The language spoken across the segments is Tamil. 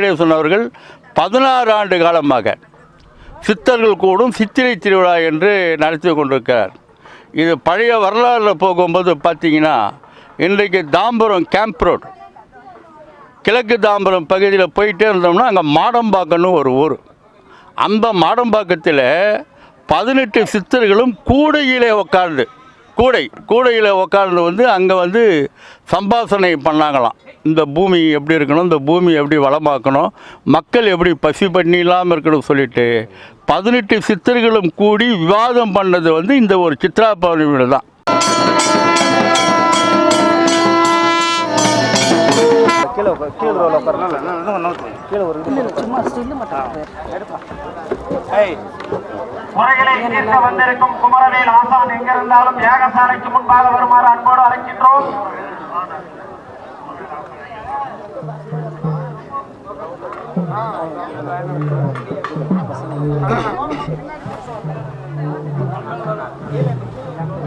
வெங்கடேசன் அவர்கள் பதினாறு ஆண்டு காலமாக சித்தர்கள் கூடும் சித்திரை திருவிழா என்று நடத்தி கொண்டிருக்கிறார். இது பழைய வரலாறில் போகும்போது பார்த்தீங்கன்னா இன்றைக்கு தாம்பரம் கேம்ப் ரோட் கிழக்கு தாம்பரம் பகுதியில் போயிட்டே இருந்தோம்னா அங்கே மாடம்பாக்கம்னு ஒரு ஊர். அந்த மாடம்பாக்கத்தில் பதினெட்டு சித்தர்களும் கூடையிலே உட்கார்ந்து கூடை கூடையில் உட்கார்ந்து வந்து அங்கே வந்து சம்பாசனை பண்ணாங்களாம். இந்த பூமி எப்படி இருக்கணும் இந்த பூமி எப்படி வளமாக்கணும் மக்கள் எப்படி பசி பண்ணி இல்லாமல் இருக்கணும் சொல்லிட்டு பதினெட்டு சித்தர்களும் கூடி விவாதம் பண்ணது வந்து இந்த ஒரு சித்ரா பௌர்ணமியில தான். கீழே ஒரு முறைகளை தீர்க்க வந்திருக்கும் குமரவேல் ஆசான் எங்கிருந்தாலும் யாகசாலைக்கு முன்பாக வருமாறு அன்போடு அழைக்கின்றோம்.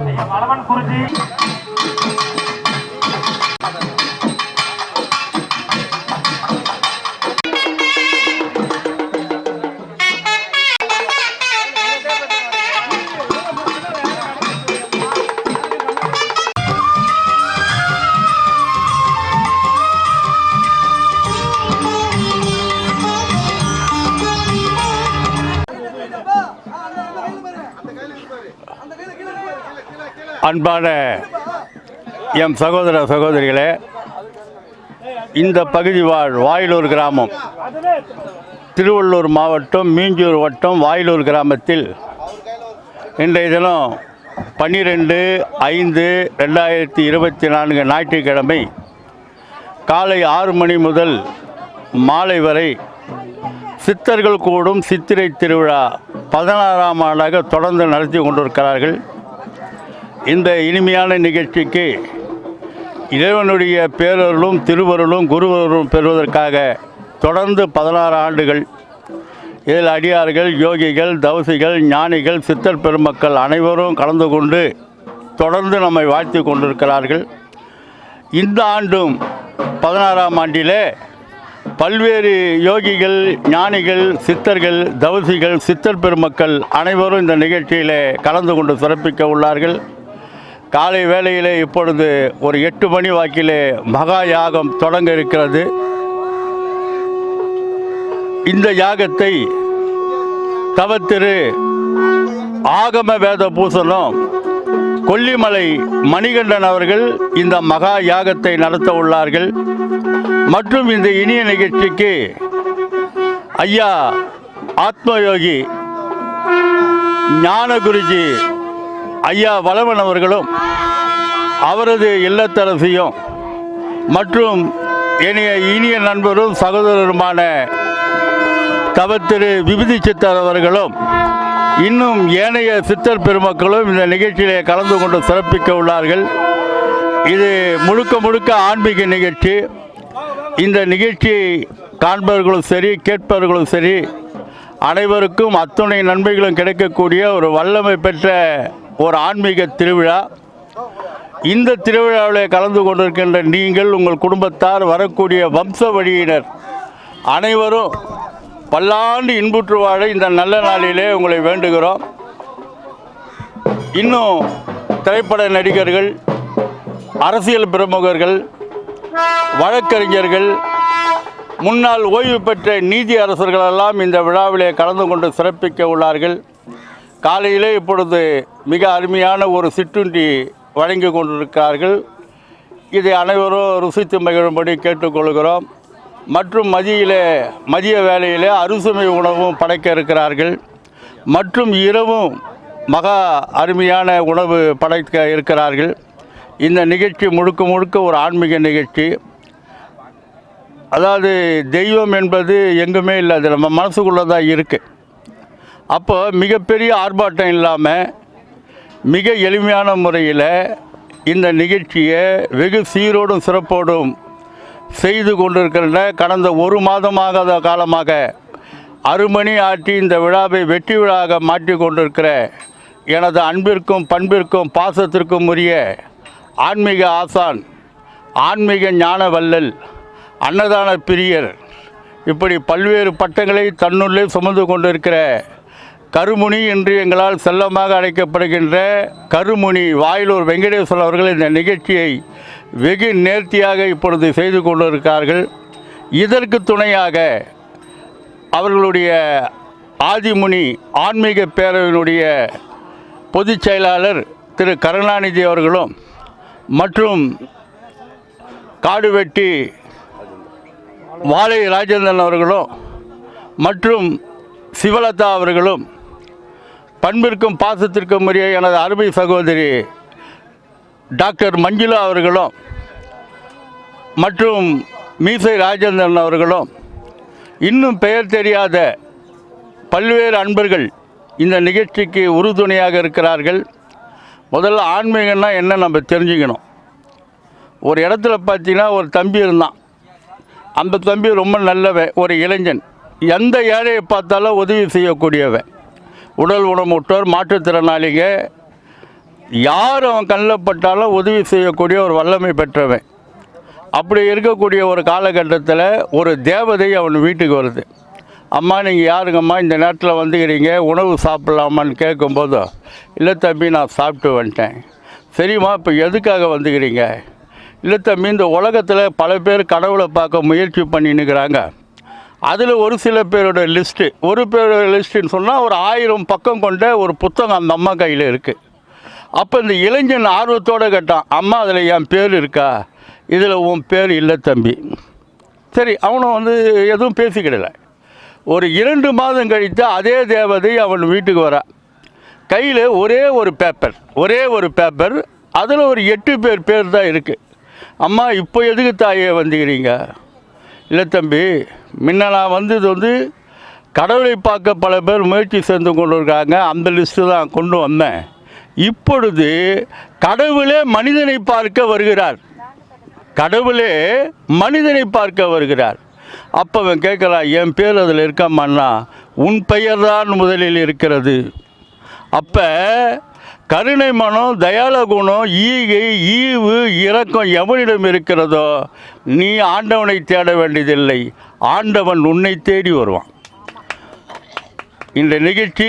ஐயா, குருஜி. அன்பான எம் சகோதர சகோதரிகளே இந்த பகுதி வாழ் வாயிலூர் கிராமம் திருவள்ளூர் மாவட்டம் மீஞ்சூர் வட்டம் வாயிலூர் கிராமத்தில் இன்றைய தினம் பன்னிரெண்டு ஐந்து ரெண்டாயிரத்தி இருபத்தி நான்கு ஞாயிற்றுக்கிழமை காலை ஆறு மணி முதல் மாலை வரை சித்தர்கள் கூடும் சித்திரை திருவிழா பதினாறாம் ஆண்டாக தொடர்ந்து நடத்தி கொண்டிருக்கிறார்கள். இந்த இனிமையான நிகழ்ச்சிக்கு இறைவனுடைய பேரருளும் திருவருளும் குருவருளும் பெறுவதற்காக தொடர்ந்து பதினாறு ஆண்டுகள் இதில் அடியார்கள் யோகிகள் தவசிகள் ஞானிகள் சித்தர் பெருமக்கள் அனைவரும் கலந்து கொண்டு தொடர்ந்து நம்மை வாழ்த்தி கொண்டிருக்கிறார்கள். இந்த ஆண்டும் பதினாறாம் ஆண்டிலே பல்வேறு யோகிகள் ஞானிகள் சித்தர்கள் தவசிகள் சித்தர் பெருமக்கள் அனைவரும் இந்த நிகழ்ச்சியில் கலந்து கொண்டு சிறப்பிக்க உள்ளார்கள். காலை வேளையிலே இப்பொழுது ஒரு எட்டு மணி வாக்கிலே மகா யாகம் தொடங்க இருக்கிறது. இந்த யாகத்தை தவத்திரு ஆகம வேத பூசணம் கொல்லிமலை மணிகண்டன் அவர்கள் இந்த மகா யாகத்தை நடத்த உள்ளார்கள். மற்றும் இந்த இனிய நிகழ்ச்சிக்கு ஐயா ஆத்மயோகி ஞான குருஜி ஐயா வளவன் அவர்களும் அவரது இல்லத்தரசியும் மற்றும் இனிய இனிய நண்பரும் சகோதரருமான தவத்திரு விபூதி சித்தர் அவர்களும் இன்னும் ஏனைய சித்தர் பெருமக்களும் இந்த நிகழ்ச்சியிலே கலந்து கொண்டு சிறப்பிக்க உள்ளார்கள். இது முழுக்க முழுக்க ஆன்மீக நிகழ்ச்சி. இந்த நிகழ்ச்சியை காண்பவர்களும் சரி கேட்பவர்களும் சரி அனைவருக்கும் அத்துணை நன்மைகளும் கிடைக்கக்கூடிய ஒரு வல்லமை பெற்ற ஒரு ஆன்மீக திருவிழா. இந்த திருவிழாவில் கலந்து கொண்டிருக்கின்ற நீங்கள் உங்கள் குடும்பத்தார் வரக்கூடிய வம்ச வழியினர் அனைவரும் பல்லாண்டு இன்புற்று வாழ இந்த நல்ல நாளிலே உங்களை வேண்டுகிறோம். இன்னும் திரைப்பட நடிகர்கள் அரசியல் பிரமுகர்கள் வழக்கறிஞர்கள் முன்னாள் ஓய்வு பெற்ற நீதி அரசர்களெல்லாம் இந்த விழாவிலே கலந்து கொண்டு சிறப்பிக்க உள்ளார்கள். காலையிலே இப்பொழுது மிக அருமையான ஒரு சிற்றுண்டி வழங்கி கொண்டிருக்கிறார்கள். இதை அனைவரும் ருசித்து மகிழும்படி கேட்டுக்கொள்கிறோம் மற்றும் மதியிலே மதிய வேளையிலே அறுசுமை உணவும் படைக்க இருக்கிறார்கள். மற்றும் இரவும் மகா அருமையான உணவு படைக்க இருக்கிறார்கள். இந்த நிகழ்ச்சி முழுக்க முழுக்க ஒரு ஆன்மீக நிகழ்ச்சி. அதாவது தெய்வம் என்பது எங்குமே இல்லை அது நம்ம மனசுக்குள்ளே தான் இருக்குது அப்போ மிகப்பெரிய ஆர்ப்பாட்டம் இல்லாமல் மிக எளிமையான முறையில் இந்த நிகழ்ச்சியை வெகு சீரோடும் சிறப்போடும் செய்து கொண்டிருக்கின்ற கடந்த ஒரு மாதமாக காலமாக அருமணி ஆற்றி இந்த விழாவை வெற்றி விழாக மாற்றி கொண்டிருக்கிற எனது அன்பிற்கும் பண்பிற்கும் பாசத்திற்கும் உரிய ஆன்மீக ஆசான் ஆன்மீக ஞான வல்லல் அன்னதான பிரியர் இப்படி பல்வேறு பட்டங்களை தன்னுள்ளே சுமந்து கொண்டிருக்கிற கருமுனி என்று எங்களால் செல்லமாக அழைக்கப்படுகின்ற கருமுனி வாயிலூர் வெங்கடேஸ்வரர் அவர்கள் இந்த நிகழ்ச்சியை வெகு நேர்த்தியாக இப்பொழுது செய்து கொண்டிருக்கிறார்கள். இதற்கு துணையாக அவர்களுடைய ஆதிமுனி ஆன்மீக பேரவையினுடைய பொதுச் செயலாளர் திரு கருணாநிதி அவர்களும் மற்றும் காடுவெட்டி வாழை ராஜேந்திரன் அவர்களும் மற்றும் சிவலதா அவர்களும் பண்பிற்கும் பாசத்திற்கும் உரிய எனது அருமை சகோதரி டாக்டர் மஞ்சுளா அவர்களும் மற்றும் மீசை ராஜேந்திரன் அவர்களும் இன்னும் பெயர் தெரியாத பல்வேறு அன்பர்கள் இந்த நிகழ்ச்சிக்கு உறுதுணையாக இருக்கிறார்கள். முதல்ல ஆன்மீகம்னா என்ன நம்ம தெரிஞ்சுக்கணும். ஒரு இடத்துல பார்த்தீங்கன்னா ஒரு தம்பி இருந்தான். அந்த தம்பி ரொம்ப நல்லவன் ஒரு இளைஞன். எந்த ஏழையை பார்த்தாலும் உதவி செய்யக்கூடியவன். உடல் ஊனமுற்றோர் மாற்றுத்திறனாளிங்க யார் அவன் கண்ணில் பட்டாலும் உதவி செய்யக்கூடிய ஒரு வல்லமை பெற்றவன். அப்படி இருக்கக்கூடிய ஒரு காலகட்டத்தில் ஒரு தேவதை அவன் வீட்டுக்கு வருது. அம்மா நீங்கள் யாருங்கம்மா? இந்த நேரத்தில் வந்துக்கிறீங்க உணவு சாப்பிட்லாமான்னு கேட்கும்போது இல்லை தம்பி நான் சாப்பிட்டு வந்துட்டேன். சரிம்மா இப்போ எதுக்காக வந்துக்கிறீங்க இல்லை தம்பி இந்த உலகத்தில் பல பேர் கடவுளை பார்க்க முயற்சி பண்ணின்னுக்கிறாங்க. அதில் ஒரு சில பேரோட லிஸ்ட்டு ஒரு பேரோட லிஸ்ட்டுன்னு சொன்னால் ஒரு ஆயிரம் பக்கம் கொண்ட ஒரு புத்தகம் அந்த அம்மா கையில் இருக்குது அப்போ இந்த இளைஞன் ஆர்வத்தோடு கேட்டான் அம்மா அதில் என் பேர் இருக்கா? இதில் உன் பேர் இல்லை தம்பி. சரி அவனும் வந்து எதுவும் பேசிக்கிடல. ஒரு இரண்டு மாதம் கழித்து அதே தேவதை அவன் வீட்டுக்கு வரான் கையில் ஒரே ஒரு பேப்பர் ஒரே ஒரு பேப்பர் அதில் ஒரு எட்டு பேர் பேர் தான் இருக்குது அம்மா இப்போ எதுக்கு தாயே வந்துக்கிறீங்க இல்லை தம்பி முன்ன நான் வந்தது வந்து கடவுளை பார்க்க பல பேர் முயற்சி செய்து கொண்டு இருக்காங்க அந்த லிஸ்ட்டு தான் கொண்டு வந்தேன். இப்பொழுது கடவுளே மனிதனை பார்க்க வருகிறார். கடவுளே மனிதனை பார்க்க வருகிறார். அப்போ அவன் கேட்கலாம் என் பேர் அதில் இருக்காமண்ணா உன் பெயர் தான் முதலில் இருக்கிறது. அப்போ கருணை மனம் தயால குணம் ஈகை ஈவு இரக்கம் எவனிடம் இருக்கிறதோ நீ ஆண்டவனை தேட வேண்டியதில்லை. ஆண்டவன் உன்னை தேடி வருவான். இந்த நிகழ்ச்சி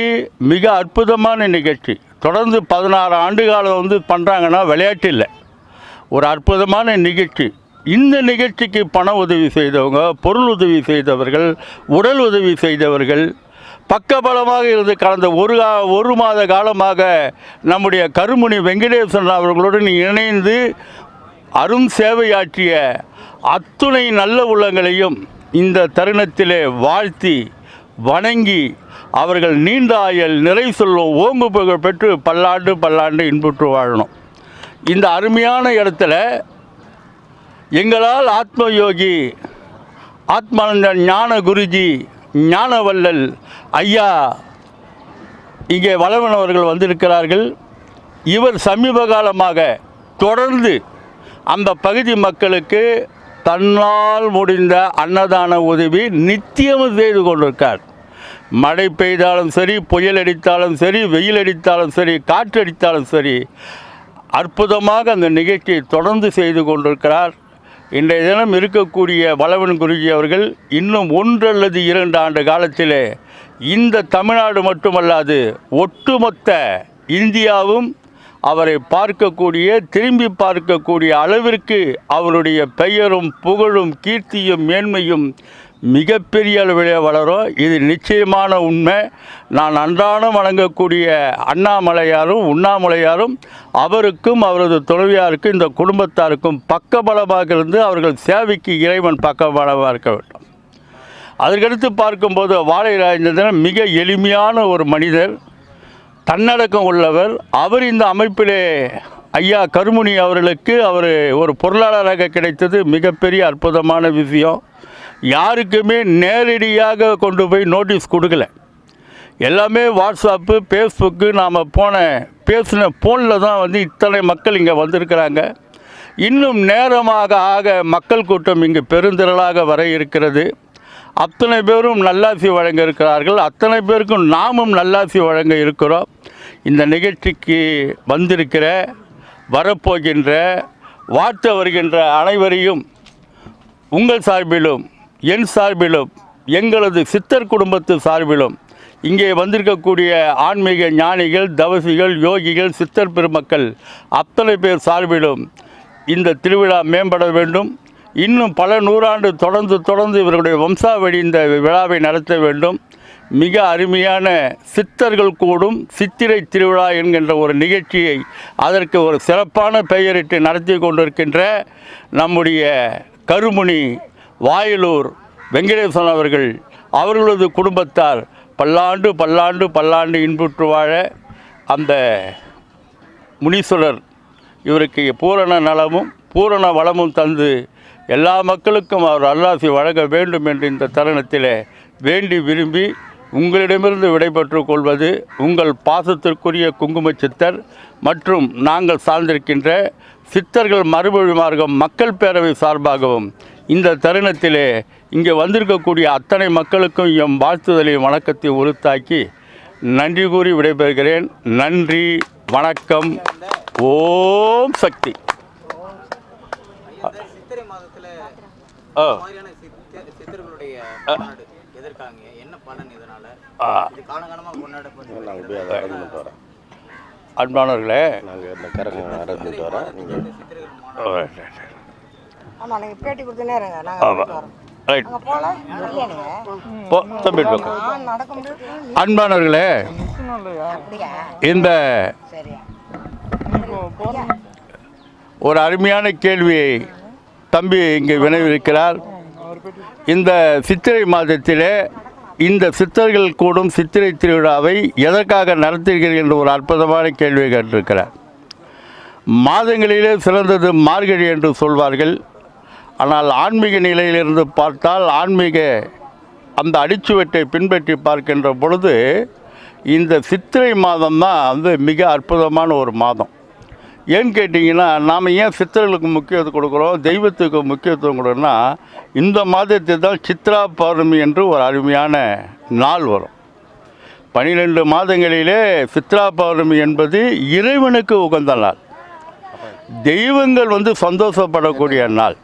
மிக அற்புதமான நிகழ்ச்சி. தொடர்ந்து பதினாறு ஆண்டு காலம் வந்து பண்ணுறாங்கன்னா விளையாட்டு இல்லை. ஒரு அற்புதமான நிகழ்ச்சி. இந்த நிகழ்ச்சிக்கு பண உதவி செய்தவங்க பொருள் உதவி செய்தவர்கள் உடல் உதவி செய்தவர்கள் பக்கபலமாக இருந்து கடந்த ஒரு ஒரு மாத காலமாக நம்முடைய கருமுனி வெங்கடேசன் அவர்களுடன் இணைந்து அரும் சேவையாற்றிய அத்துணை நல்ல உள்ளங்களையும் இந்த தருணத்திலே வாழ்த்தி வணங்கி அவர்கள் நீண்ட ஆயல் நிறை சொல்லும் ஓங்கு புகழ் பெற்று பல்லாண்டு பல்லாண்டு இன்புற்று வாழணும். இந்த அருமையான இடத்துல எங்களால் ஆத்ம யோகி ஞான குருஜி ஞானவல்லல் ஐயா இங்கே வளவன் அவர்கள் வந்திருக்கிறார்கள். இவர் சமீப காலமாக தொடர்ந்து அந்த பகுதி மக்களுக்கு தன்னால் முடிந்த அன்னதான உதவி நித்தியம் செய்து கொண்டிருக்கார். மழை பெய்தாலும் சரி புயல் அடித்தாலும் சரி வெயில் அடித்தாலும் சரி காற்று அடித்தாலும் சரி அற்புதமாக அந்த நிகழ்ச்சியை தொடர்ந்து செய்து கொண்டிருக்கிறார். இன்றைய தினம் இருக்கக்கூடிய வளவன் குருஜி அவர்கள் இன்னும் ஒன்று அல்லது இரண்டு ஆண்டு காலத்திலே இந்த தமிழ்நாடு மட்டுமல்லாது ஒட்டுமொத்த இந்தியாவும் அவரை பார்க்கக்கூடிய திரும்பி பார்க்கக்கூடிய அளவிற்கு அவருடைய பெயரும் புகழும் கீர்த்தியும் மேன்மையும் மிகப்பெரிய அளவிலே வளரும். இது நிச்சயமான உண்மை. நான் அன்றாடம் வணங்கக்கூடிய அண்ணாமலையாரும் உண்ணாமலையாரும் அவருக்கும் அவரது துணைவியாருக்கும் இந்த குடும்பத்தாருக்கும் பக்கபலமாக இருந்து அவர்கள் சேவைக்கு இறைவன் பக்கபலமாக இருக்க வேண்டும். அதற்கடுத்து பார்க்கும்போது வாழை ராஜேந்திரன் மிக எளிமையான ஒரு மனிதர் தன்னடக்கம் உள்ளவர். அவர் இந்த அமைப்பிலே ஐயா கருமுனி அவர்களுக்கு அவர் ஒரு பொருளாளராக கிடைத்தது மிகப்பெரிய அற்புதமான விஷயம். யாருக்குமே நேரடியாக கொண்டு போய் நோட்டீஸ் கொடுக்கல. எல்லாமே வாட்ஸ்அப்பு ஃபேஸ்புக்கு நாம் போன பேசின ஃபோனில் தான் வந்து இத்தனை மக்கள் இங்கே வந்திருக்கிறாங்க. இன்னும் நேரமாக ஆக மக்கள் கூட்டம் இங்கு பெருந்திரளாக வர இருக்கிறது. அத்தனை பேரும் நல்லாசி வழங்க இருக்கிறார்கள். அத்தனை பேருக்கும் நாமும் நல்லாசி வழங்க இருக்கிறோம். இந்த நிகழ்ச்சிக்கு வந்திருக்கிற வரப்போகின்ற வார்த்தை வருகின்ற அனைவரையும் உங்கள் சார்பிலும் என் சார்பிலும் எங்களது சித்தர் குடும்பத்து சார்பிலும் இங்கே வந்திருக்கக்கூடிய ஆன்மீக ஞானிகள் தவசிகள் யோகிகள் சித்தர் பெருமக்கள் அத்தனை பேர் சார்பிலும் இந்த திருவிழா மேம்பட வேண்டும். இன்னும் பல நூறாண்டு தொடர்ந்து தொடர்ந்து இவர்களுடைய வம்சாவழி இந்த விழாவை நடத்த வேண்டும். மிக அருமையான சித்தர்கள் கூடும் சித்திரை திருவிழா என்கின்ற ஒரு நிகழ்ச்சியை அதற்கு ஒரு சிறப்பான பெயரிட்டு நடத்தி கொண்டிருக்கின்ற நம்முடைய கருமுனி வாயிலூர் வெங்கடேசன் அவர்கள் அவர்களது குடும்பத்தார் பல்லாண்டு பல்லாண்டு பல்லாண்டு இன்புற்று வாழ அந்த முனீஸ்வரர் இவருக்கு பூரண நலமும் பூரண வளமும் தந்து எல்லா மக்களுக்கும் அவர் அல்லாசி வழங்க வேண்டும் என்று இந்த தருணத்தில் வேண்டி விரும்பி உங்களிடமிருந்து விடைபெற்று கொள்வது உங்கள் பாசத்திற்குரிய குங்கும சித்தர் மற்றும் நாங்கள் சார்ந்திருக்கின்ற சித்தர்கள் மறுமொழி மார்க்கம் மக்கள் பேரவை சார்பாகவும் இந்த தருணத்திலே இங்கே வந்திருக்கக்கூடிய அத்தனை மக்களுக்கும் எம் வாழ்த்துதலையும் வணக்கத்தை உறுத்தாக்கி நன்றி கூறி விடைபெறுகிறேன். நன்றி வணக்கம். ஓம் சக்தி. அன்பானவர்களே நாங்கள் இந்த அரேஞ்ச் பண்ணிட்டு வரோம். நீங்கள் ஆமாம் நீங்கள் பேட்டி கொடுத்துனே இருங்க. நாங்கள் ரைட் அன்பானவர்களே இந்த ஒரு அருமையான கேள்வியை தம்பி இங்கே வினவிருக்கிறார் இந்த சித்திரை மாதத்திலே இந்த சித்தர்கள் கூடும் சித்திரை திருவிழாவை எதற்காக நடத்துகிறீர்கள் என்ற ஒரு அற்புதமான கேள்வியை கேட்டிருக்கிறார். மாதங்களிலே சிறந்தது மார்கழி என்று சொல்வார்கள். ஆனால் ஆன்மீக நிலையிலிருந்து பார்த்தால் ஆன்மீக அந்த அடிச்சுவட்டை பின்பற்றி பார்க்கின்ற பொழுது இந்த சித்திரை மாதம் தான் வந்து மிக அற்புதமான ஒரு மாதம். ஏன்னு கேட்டிங்கன்னா நாம் ஏன் சித்திரைகளுக்கு முக்கியத்துவம் கொடுக்குறோம் தெய்வத்துக்கு முக்கியத்துவம் கொடுக்குறோன்னா இந்த மாதத்தை தான் சித்ரா பௌர்ணமி என்று ஒரு அருமையான நாள் வரும். பனிரெண்டு மாதங்களிலே சித்ரா பௌர்ணமி என்பது இறைவனுக்கு உகந்த நாள். தெய்வங்கள் வந்து சந்தோஷப்படக்கூடிய நாள்.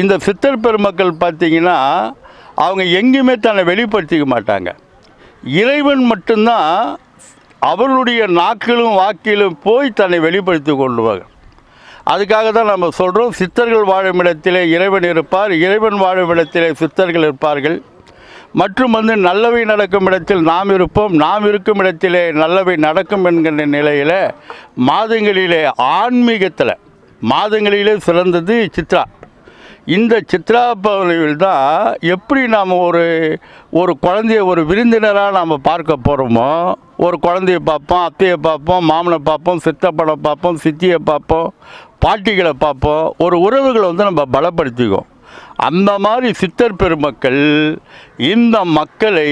இந்த சித்தர் பெருமக்கள் பார்த்திங்கன்னா அவங்க எங்கேயுமே தன்னை வெளிப்படுத்திக்க மாட்டாங்க. இறைவன் மட்டும்தான் அவர்களுடைய நாக்கிலும் வாக்கிலும் போய் தன்னை வெளிப்படுத்தி கொள்வாங்க அதுக்காக தான் நம்ம சொல்கிறோம் சித்தர்கள் வாழும் இடத்திலே இறைவன் இருப்பார் இறைவன் வாழும் இடத்திலே சித்தர்கள் இருப்பார்கள். மற்றும் வந்து நல்லவை நடக்கும் இடத்தில் நாம் இருப்போம் நாம் இருக்கும் இடத்திலே நல்லவை நடக்கும் என்கின்ற நிலையில் மாதங்களிலே ஆன்மீகத்தில் மாதங்களிலே சிறந்தது சித்ரா. இந்த சித்ரா பௌர்ணமியில் தான் எப்படி நாம் ஒரு ஒரு குழந்தைய ஒரு விருந்தினராக நாம் பார்க்க போகிறோமோ ஒரு குழந்தைய பார்ப்போம் அத்தையை பார்ப்போம் மாமனை பார்ப்போம் சித்தப்படம் பார்ப்போம் சித்தியை பார்ப்போம் பாட்டிகளை பார்ப்போம் ஒரு உறவுகளை வந்து நம்ம பலப்படுத்திக்குவோம். அந்த மாதிரி சித்தர் பெருமக்கள் இந்த மக்களை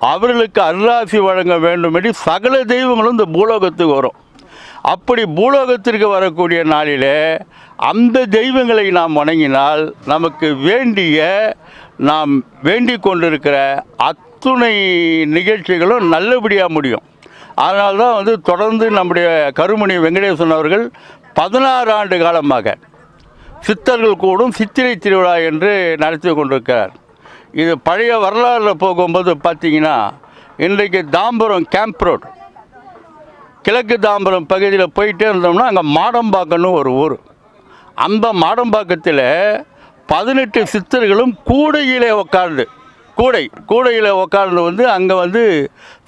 அவர்களுக்கு அருளாசி வழங்க வேண்டும் சகல தெய்வங்களும் இந்த பூலோகத்துக்கு வரும். அப்படி பூலோகத்திற்கு வரக்கூடிய நாளிலே அந்த தெய்வங்களை நாம் வணங்கினால் நமக்கு வேண்டிய நாம் வேண்டிக் கொண்டிருக்கிற அத்துணை நிகழ்ச்சிகளும் நல்லபடியாக முடியும். அதனால் தான் வந்து தொடர்ந்து நம்முடைய கருமணி வெங்கடேசன் அவர்கள் பதினாறு ஆண்டு காலமாக சித்தர்கள் கூடும் சித்திரை திருவிழா என்று நடத்தி கொண்டிருக்கிறார். இது பழைய வரலாறில் போகும்போது பார்த்தீங்கன்னா இன்றைக்கு தாம்பரம் கேம்ப் ரோடு கிழக்கு தாம்பரம் பகுதியில் போயிட்டே இருந்தோம்னா அங்கே மாடம்பாக்கம்னு ஒரு ஊர். அந்த மாடம்பாக்கத்தில் பதினெட்டு சித்தர்களும் கூடையிலே உட்கார்ந்து கூடை கூடையில் உட்கார்ந்து வந்து அங்கே வந்து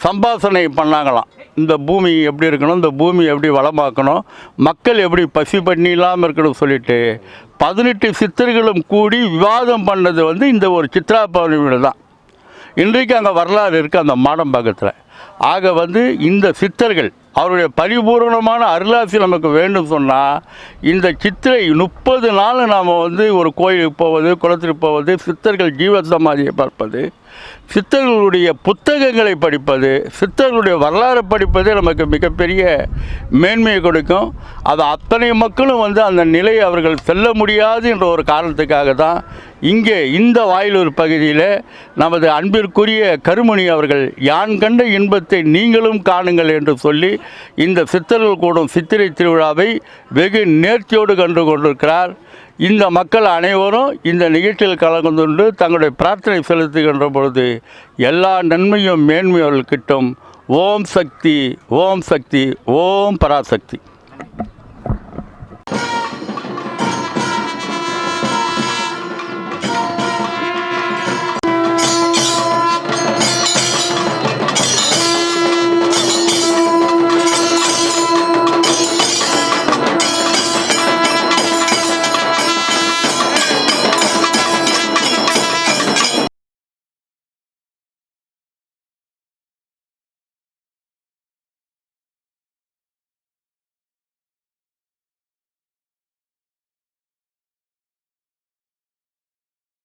சம்பாசனை பண்ணாங்களாம். இந்த பூமி எப்படி இருக்கணும் இந்த பூமி எப்படி வளமாக்கணும் மக்கள் எப்படி பசி பண்ணி இல்லாமல் இருக்கணும் சொல்லிட்டு பதினெட்டு சித்தர்களும் கூடி விவாதம் பண்ணது வந்து இந்த ஒரு சித்ரா பௌர்ணமியில் தான் இன்றைக்கு அங்கே வரலாறு இருக்குது அந்த மாடம்பாக்கத்தில். ஆக வந்து இந்த சித்தர்கள் அவருடைய பரிபூரணமான அருளாசி நமக்கு வேண்டும் சொன்னால் இந்த சித்திரை முப்பது நாள் நாம் வந்து ஒரு கோயிலுக்கு போவது குளத்திற்கு போவது சித்தர்கள் ஜீவ சமாதியை பார்ப்பது சித்தர்களுடைய புத்தகங்களை படிப்பது சித்தர்களுடைய வரலாறு படிப்பதே நமக்கு மிகப்பெரிய மேன்மையை கொடுக்கும். அது அத்தனை மக்களும் வந்து அந்த நிலையை அவர்கள் செல்ல முடியாது என்ற ஒரு காரணத்துக்காக தான் இங்கே இந்த வாயிலூர் பகுதியில் நமது அன்பிற்குரிய கருமணி அவர்கள் யான் கண்ட இன்பத்தை நீங்களும் காணுங்கள் என்று சொல்லி இந்த சித்தர்கள் கூடும் சித்திரை திருவிழாவை வெகு நேர்த்தியோடு கண்டு கொண்டிருக்கிறார். இந்த மக்கள் அனைவரும் இந்த நிகழ்ச்சியில் கலந்து கொண்டு தங்களுடைய பிரார்த்தனை செலுத்துகின்ற பொழுது எல்லா நன்மையும் மேன்மையும் கிட்டும். ஓம் சக்தி ஓம் சக்தி ஓம் பராசக்தி.